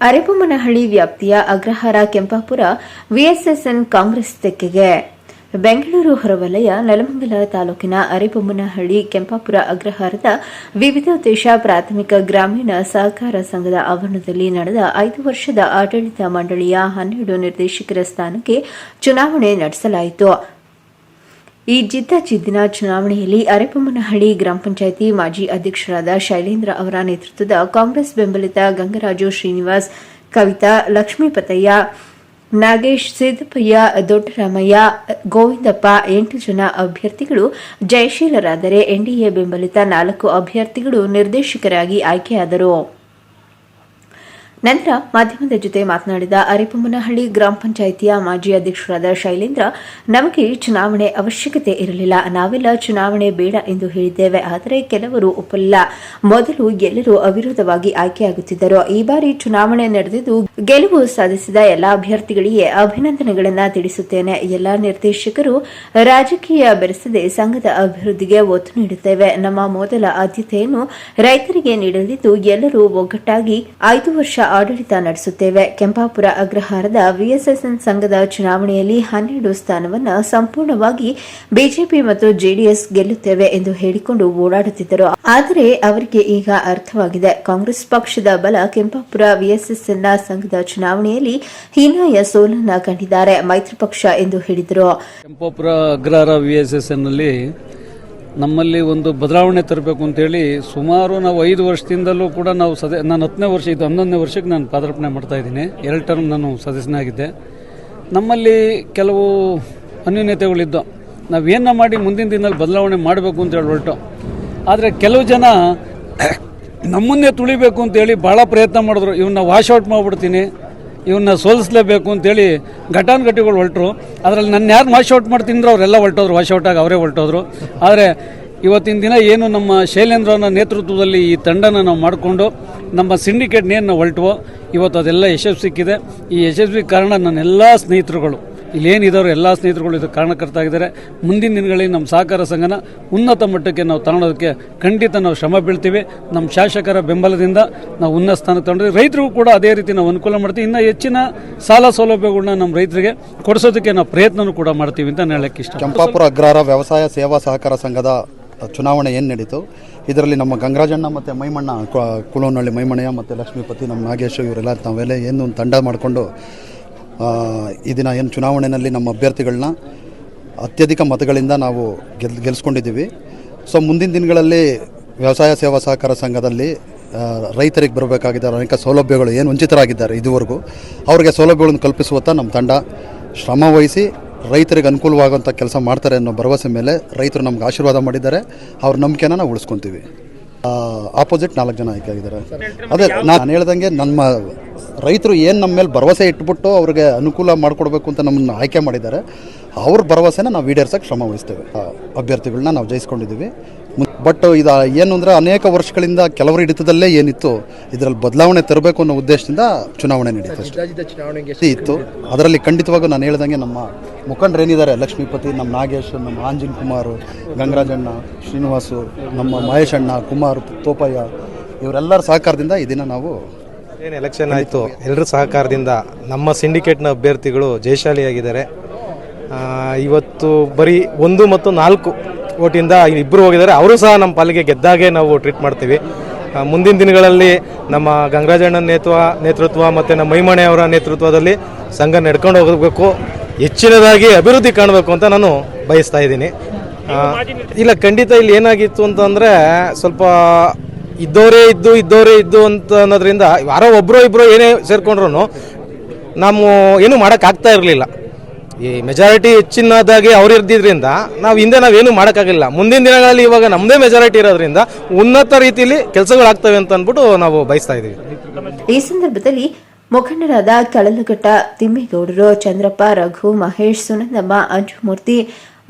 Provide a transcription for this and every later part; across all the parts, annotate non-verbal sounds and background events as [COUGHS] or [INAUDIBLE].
ಅರೆಬೊಮ್ಮನಹಳ್ಳಿ ವ್ಯಾಪ್ತಿಯ ಅಗ್ರಹಾರ ಕೆಂಪಾಪುರ ವಿಎಸ್ಎಸ್ಎನ್ ಕಾಂಗ್ರೆಸ್ ತೆಕ್ಕೆಗೆ. ಬೆಂಗಳೂರು ಹೊರವಲಯ, ನೆಲಮಂಗಲ ತಾಲೂಕಿನ ಅರೆಬೊಮ್ಮನಹಳ್ಳಿ ಕೆಂಪಾಪುರ ಅಗ್ರಹಾರದ ವಿವಿಧ ದೇಶ ಪ್ರಾಥಮಿಕ ಗ್ರಾಮೀಣ ಸಹಕಾರ ಸಂಘದ ಆವರಣದಲ್ಲಿ ನಡೆದ ಐದು ವರ್ಷದ ಆಡಳಿತ ಮಂಡಳಿಯ ಹನ್ನೆರಡು ನಿರ್ದೇಶಕರ ಸ್ಥಾನಕ್ಕೆ ಚುನಾವಣೆ ನಡೆಸಲಾಯಿತು. ಈ ಜಿದ್ದಾಜಿದ್ದಿನ ಚುನಾವಣೆಯಲ್ಲಿ ಅರೆಪಮ್ಮನಹಳ್ಳಿ ಗ್ರಾಮ ಪಂಚಾಯಿತಿ ಮಾಜಿ ಅಧ್ಯಕ್ಷರಾದ ಶೈಲೇಂದ್ರ ಅವರ ನೇತೃತ್ವದ ಕಾಂಗ್ರೆಸ್ ಬೆಂಬಲಿತ ಗಂಗರಾಜು ಶ್ರೀನಿವಾಸ್, ಕವಿತಾ ಲಕ್ಷ್ಮೀಪತಯ್ಯ ನಾಗೇಶ್ ಸಿದ್ದಪ್ಪಯ್ಯ, ದೊಡ್ಡರಾಮಯ್ಯ, ಗೋವಿಂದಪ್ಪ ಎಂಟು ಜನ ಅಭ್ಯರ್ಥಿಗಳು ಜಯಶೀಲರಾದರೆ ಎನ್ಡಿಎ ಬೆಂಬಲಿತ ನಾಲ್ಕು ಅಭ್ಯರ್ಥಿಗಳು ನಿರ್ದೇಶಕರಾಗಿ ಆಯ್ಕೆಯಾದರು. ನಂತರ ಮಾಧ್ಯಮದ ಜೊತೆ ಮಾತನಾಡಿದ ಅರಿಪಮ್ಮನಹಳ್ಳಿ ಗ್ರಾಮ ಪಂಚಾಯಿತಿಯ ಮಾಜಿ ಅಧ್ಯಕ್ಷರಾದ ಶೈಲೇಂದ್ರ, ನಮಗೆ ಚುನಾವಣೆ ಅವಶ್ಯಕತೆ ಇರಲಿಲ್ಲ. ನಾವೆಲ್ಲ ಚುನಾವಣೆ ಬೇಡ ಎಂದು ಹೇಳಿದ್ದೇವೆ. ಆದರೆ ಕೆಲವರು ಒಪ್ಪಲ್ಲ ಮೊದಲು ಎಲ್ಲರೂ ಅವಿರೋಧವಾಗಿ ಆಯ್ಕೆಯಾಗುತ್ತಿದ್ದರು. ಈ ಬಾರಿ ಚುನಾವಣೆ ನಡೆದಿದ್ದು ಗೆಲುವು ಸಾಧಿಸಿದ ಎಲ್ಲಾ ಅಭ್ಯರ್ಥಿಗಳಿಗೆ ಅಭಿನಂದನೆಗಳನ್ನು ತಿಳಿಸುತ್ತೇನೆ. ಎಲ್ಲಾ ನಿರ್ದೇಶಕರು ರಾಜಕೀಯ ಬೆರೆಸದೆ ಸಂಘದ ಅಭಿವೃದ್ಧಿಗೆ ಒತ್ತು ನೀಡುತ್ತೇವೆ. ನಮ್ಮ ಮೊದಲ ಆದ್ಯತೆಯನ್ನು ರೈತರಿಗೆ ನೀಡಲಿದ್ದು ಎಲ್ಲರೂ ಒಗ್ಗಟ್ಟಾಗಿ ಐದು ವರ್ಷ ಆಡಳಿತ ನಡೆಸುತ್ತೇವೆ. ಕೆಂಪಾಪುರ ಅಗ್ರಹಾರದ ವಿಎಸ್ಎಸ್ಎನ್ ಸಂಘದ ಚುನಾವಣೆಯಲ್ಲಿ ಹನ್ನೆರಡು ಸ್ಥಾನವನ್ನು ಸಂಪೂರ್ಣವಾಗಿ ಬಿಜೆಪಿ ಮತ್ತು ಜೆಡಿಎಸ್ ಗೆಲ್ಲುತ್ತೇವೆ ಎಂದು ಹೇಳಿಕೊಂಡು ಓಡಾಡುತ್ತಿದ್ದರು. ಆದರೆ ಅವರಿಗೆ ಈಗ ಅರ್ಥವಾಗಿದೆ. ಕಾಂಗ್ರೆಸ್ ಪಕ್ಷದ ಬಲ ಕೆಂಪಾಪುರ ವಿಎಸ್ಎಸ್ಎನ್ನ ಸಂಘದ ಚುನಾವಣೆಯಲ್ಲಿ ಹೀನಾಯ ಸೋಲನ್ನ ಕಂಡಿದ್ದಾರೆ ಮೈತ್ರಿ ಪಕ್ಷ ಎಂದು ಹೇಳಿದರು. ನಮ್ಮಲ್ಲಿ ಒಂದು ಬದಲಾವಣೆ ತರಬೇಕು ಅಂತೇಳಿ ಸುಮಾರು ನಾವು ಐದು ವರ್ಷದಿಂದಲೂ ಕೂಡ ನಾವು ಸದ ನಾನು ಹತ್ತನೇ ವರ್ಷ ಇದು ಹನ್ನೊಂದನೇ ವರ್ಷಕ್ಕೆ ನಾನು ಪಾದಾರ್ಪಣೆ ಮಾಡ್ತಾ ಇದ್ದೀನಿ. ಎರಡು ಟರ್ಮ್ ನಾನು ಸದಸ್ಯನಾಗಿದ್ದೆ. ನಮ್ಮಲ್ಲಿ ಕೆಲವು ಅನ್ಯೂನ್ಯತೆಗಳಿದ್ದು. ನಾವೇನ ಮಾಡಿ ಮುಂದಿನ ದಿನದಲ್ಲಿ ಬದಲಾವಣೆ ಮಾಡಬೇಕು ಅಂತ ಹೇಳಿ ಹೊರಟು. ಆದರೆ ಕೆಲವು ಜನ [COUGHS] ನಮ್ಮನ್ನೇ ತುಳಿಬೇಕು ಅಂತೇಳಿ ಭಾಳ ಪ್ರಯತ್ನ ಮಾಡಿದ್ರು. ಇವನ್ನ ವಾಶ್ ಔಟ್ ಮಾಡಿಬಿಡ್ತೀನಿ. ಇವನ್ನ ಸೋಲಿಸಲೇಬೇಕು ಅಂತೇಳಿ ಘಟಾನುಘಟಿಗಳು ಹೊರಟರು ಅದರಲ್ಲಿ ನನ್ನ ಯಾರು ವಾಶ್ ಔಟ್ ಮಾಡ್ತಿದ್ರು ಅವರೆಲ್ಲ ಹೊರಟೋದ್ರು ವಾಶ್ ಆಗಿ ಅವರೇ ಹೊರಟೋದ್ರು ಆದರೆ ಇವತ್ತಿನ ದಿನ ಏನು ನಮ್ಮ ಶೈಲೇಂದ್ರನ ನೇತೃತ್ವದಲ್ಲಿ ಈ ತಂಡನ ನಾವು ಮಾಡಿಕೊಂಡು ನಮ್ಮ ಸಿಂಡಿಕೇಟ್ನೇನು ನಾವು ಹೊರಟುವೋ ಇವತ್ತು ಅದೆಲ್ಲ ಯಶಸ್ವಿ ಸಿಕ್ಕಿದೆ. ಈ ಯಶಸ್ವಿ ಕಾರಣ ನನ್ನ ಎಲ್ಲ ಸ್ನೇಹಿತರುಗಳು. ಇಲ್ಲೇನಿದವರು ಎಲ್ಲ ಸ್ನೇಹಿತರುಗಳು ಇದು ಕಾರಣಕರ್ತಾಗಿದ್ದಾರೆ ಮುಂದಿನ ದಿನಗಳಲ್ಲಿ ನಮ್ಮ ಸಹಕಾರ ಸಂಘನ ಉನ್ನತ ಮಟ್ಟಕ್ಕೆ ನಾವು ತಗೊಳೋದಕ್ಕೆ ಖಂಡಿತ ನಾವು ಶ್ರಮ ಬೀಳ್ತೀವಿ. ನಮ್ಮ ಶಾಸಕರ ಬೆಂಬಲದಿಂದ ನಾವು ಉನ್ನತ ಸ್ಥಾನಕ್ಕೆ ತಗೊಂಡ್ರೆ ರೈತರಿಗೂ ಕೂಡ ಅದೇ ರೀತಿ ನಾವು ಅನುಕೂಲ ಮಾಡ್ತೀವಿ. ಇನ್ನೂ ಹೆಚ್ಚಿನ ಸಾಲ ಸೌಲಭ್ಯಗಳನ್ನ ನಮ್ಮ ರೈತರಿಗೆ ಕೊಡಿಸೋದಕ್ಕೆ ನಾವು ಪ್ರಯತ್ನವೂ ಕೂಡ ಮಾಡ್ತೀವಿ ಅಂತ ಹೇಳಕ್ಕೆ ಇಷ್ಟ ಚಂಪಾಪುರ ಅಗ್ರಹಾರ ವ್ಯವಸಾಯ ಸೇವಾ ಸಹಕಾರ ಸಂಘದ ಚುನಾವಣೆ ಏನು ನಡೀತು? ಇದರಲ್ಲಿ ನಮ್ಮ ಗಂಗರಾಜಣ್ಣ ಮತ್ತು ಮೈಮಣ್ಣ ಕುಲೋನಹಳ್ಳಿ ಮೈಮಣ್ಣಯ್ಯ ಮತ್ತು ಲಕ್ಷ್ಮೀಪತಿ, ನಮ್ಮ ನಾಗೇಶ್ ಇವರೆಲ್ಲ ನಾವೆಲ್ಲ ಏನು ಒಂದು ತಂಡ ಮಾಡಿಕೊಂಡು ಈ ದಿನ ಏನು ಚುನಾವಣೆಯಲ್ಲಿ ನಮ್ಮ ಅಭ್ಯರ್ಥಿಗಳನ್ನ ಅತ್ಯಧಿಕ ಮತಗಳಿಂದ ನಾವು ಗೆಲ್ ಗೆಲ್ಲಿಸ್ಕೊಂಡಿದ್ದೀವಿ ಸೊ ಮುಂದಿನ ದಿನಗಳಲ್ಲಿ ವ್ಯವಸಾಯ ಸೇವಾ ಸಹಕಾರ ಸಂಘದಲ್ಲಿ ರೈತರಿಗೆ ಬರಬೇಕಾಗಿದ್ದಾರೆ ಅನೇಕ ಸೌಲಭ್ಯಗಳು ಏನು ವಂಚಿತರಾಗಿದ್ದಾರೆ ಇದುವರೆಗೂ, ಅವರಿಗೆ ಸೌಲಭ್ಯಗಳನ್ನು ಕಲ್ಪಿಸುವತ್ತ ನಮ್ಮ ತಂಡ ಶ್ರಮ ವಹಿಸಿ ರೈತರಿಗೆ ಅನುಕೂಲವಾಗುವಂಥ ಕೆಲಸ ಮಾಡ್ತಾರೆ ಅನ್ನೋ ಭರವಸೆ ಮೇಲೆ ರೈತರು ನಮ್ಗೆ ಆಶೀರ್ವಾದ ಮಾಡಿದ್ದಾರೆ. ಅವ್ರ ನಂಬಿಕೆನ ನಾವು ಉಳಿಸ್ಕೊತೀವಿ. ಆಪೋಸಿಟ್ ನಾಲ್ಕು ಜನ ಆಯ್ಕೆ ಆಗಿದ್ದಾರೆ ಅದೇ ನಾನು ಹೇಳ್ದಂಗೆ ನಮ್ಮ ರೈತರು ಏನು ನಮ್ಮ ಮೇಲೆ ಭರವಸೆ ಇಟ್ಬಿಟ್ಟು ಅವ್ರಿಗೆ ಅನುಕೂಲ ಮಾಡಿಕೊಡ್ಬೇಕು ಅಂತ ನಮ್ಮನ್ನು ಆಯ್ಕೆ ಮಾಡಿದ್ದಾರೆ. ಅವ್ರ ಭರವಸೆನ ನಾವು ಈಡೇರ್ಸಕ್ಕೆ ಶ್ರಮ ವಹಿಸ್ತೇವೆ. ಅಭ್ಯರ್ಥಿಗಳನ್ನ ನಾವು ಜಯಿಸ್ಕೊಂಡಿದ್ದೀವಿ. ಬಟ್ ಇದು ಏನು ಅಂದರೆ ಅನೇಕ ವರ್ಷಗಳಿಂದ ಕೆಲವರು ಹಿಡಿತದಲ್ಲೇ ಏನಿತ್ತು ಇದರಲ್ಲಿ ಬದಲಾವಣೆ ತರಬೇಕು ಅನ್ನೋ ಉದ್ದೇಶದಿಂದ ಚುನಾವಣೆ ನಡೀತು ಇತ್ತು. ಅದರಲ್ಲಿ ಖಂಡಿತವಾಗೂ ನಾನು ಹೇಳ್ದಂಗೆ ನಮ್ಮ ಮುಖಂಡರು ಏನಿದ್ದಾರೆ ಲಕ್ಷ್ಮೀಪತಿ ನಮ್ಮ ನಾಗೇಶ್ ನಮ್ಮ ಆಂಜಿನ್ ಕುಮಾರ್ ಗಂಗರಾಜಣ್ಣ ಶ್ರೀನಿವಾಸು ನಮ್ಮ ಮಹೇಶ್ ಅಣ್ಣ ಕುಮಾರ್ ತೋಪಯ್ಯ ಇವರೆಲ್ಲರ ಸಹಕಾರದಿಂದ ಈ ದಿನ ನಾವು ಏನು ಎಲೆಕ್ಷನ್ ಆಯಿತು ಎಲ್ಲರ ಸಹಕಾರದಿಂದ ನಮ್ಮ ಸಿಂಡಿಕೇಟ್ನ ಅಭ್ಯರ್ಥಿಗಳು ಜಯಶಾಲಿಯಾಗಿದ್ದಾರೆ. ಆ, ಇವತ್ತು ಬರೀ ಒಂದು ಮತ್ತು ನಾಲ್ಕು ಓಟಿಂದ ಇಬ್ಬರು ಹೋಗಿದ್ದಾರೆ. ಅವರು ಸಹ ನಮ್ಮ ಪಾಲಿಗೆ ಗೆದ್ದಾಗೆ ನಾವು ಟ್ರೀಟ್ ಮಾಡ್ತೀವಿ. ಮುಂದಿನ ದಿನಗಳಲ್ಲಿ ನಮ್ಮ ಗಂಗರಾಜಣ್ಣನ ನೇತೃತ್ವ ನೇತೃತ್ವ ಮತ್ತು ನಮ್ಮ ಮೈಮಣೆ ಅವರ ನೇತೃತ್ವದಲ್ಲಿ ಸಂಘ ನಡ್ಕೊಂಡು ಹೋಗಬೇಕು. ಹೆಚ್ಚಿನದಾಗಿ ಅಭಿವೃದ್ಧಿ ಕಾಣಬೇಕು ಅಂತ ನಾನು ಬಯಸ್ತಾ ಇದ್ದೀನಿ. ಇಲ್ಲ, ಖಂಡಿತ ಇಲ್ಲಿ ಏನಾಗಿತ್ತು ಅಂತಂದರೆ ಸ್ವಲ್ಪ ಇದ್ದವರೇ ಇದ್ದು ಇದ್ದವರೇ ಇದ್ದು ಅಂತ ಅನ್ನೋದ್ರಿಂದ ಯಾರೋ ಒಬ್ಬರೋ ಇಬ್ಬರೋ ಏನೇ ಸೇರಿಕೊಂಡ್ರು ನಾವು ಏನು ಮಾಡೋಕ್ಕಾಗ್ತಾ ಇರಲಿಲ್ಲ. ಈ ಮೆಜಾರಿಟಿ ಹೆಚ್ಚಿನದಾಗಿ ಅವ್ರು ಇರ್ದಿದ್ರಿಂದ ನಾವು ಹಿಂದೆ ನಾವೇನು ಮಾಡೋಕ್ಕಾಗಿಲ್ಲ. ಮುಂದಿನ ದಿನಗಳಲ್ಲಿ ಇವಾಗ ನಮ್ಮದೇ ಮೆಜಾರಿಟಿ ಇರೋದ್ರಿಂದ ಉನ್ನತ ರೀತಿಯಲ್ಲಿ ಕೆಲಸಗಳಾಗ್ತವೆ ಅಂತ ಅಂದ್ಬಿಟ್ಟು ನಾವು ಬಯಸ್ತಾ ಇದ್ದೀವಿ ಈ ಸಂದರ್ಭದಲ್ಲಿ ಮುಖಂಡರಾದ ಕಳಲಘಟ್ಟ ತಿಮ್ಮೇಗೌಡರು, ಚಂದ್ರಪ್ಪ, ರಘು, ಮಹೇಶ್, ಸುನಂದಮ್ಮ, ಅಂಜುಮೂರ್ತಿ,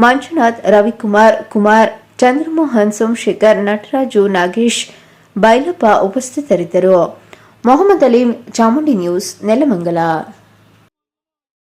ಮಂಜುನಾಥ್, ರವಿಕುಮಾರ್, ಕುಮಾರ್, ಚಂದ್ರಮೋಹನ್, ಸೋಮಶೇಖರ್, ನಟರಾಜು, ನಾಗೇಶ್, ಬೈಲಪ್ಪ ಉಪಸ್ಥಿತರಿದ್ದರು. ಮೊಹಮ್ಮದ್ ಅಲೀಂ, ಚಾಮುಂಡಿ ನ್ಯೂಸ್, ನೆಲಮಂಗಲ.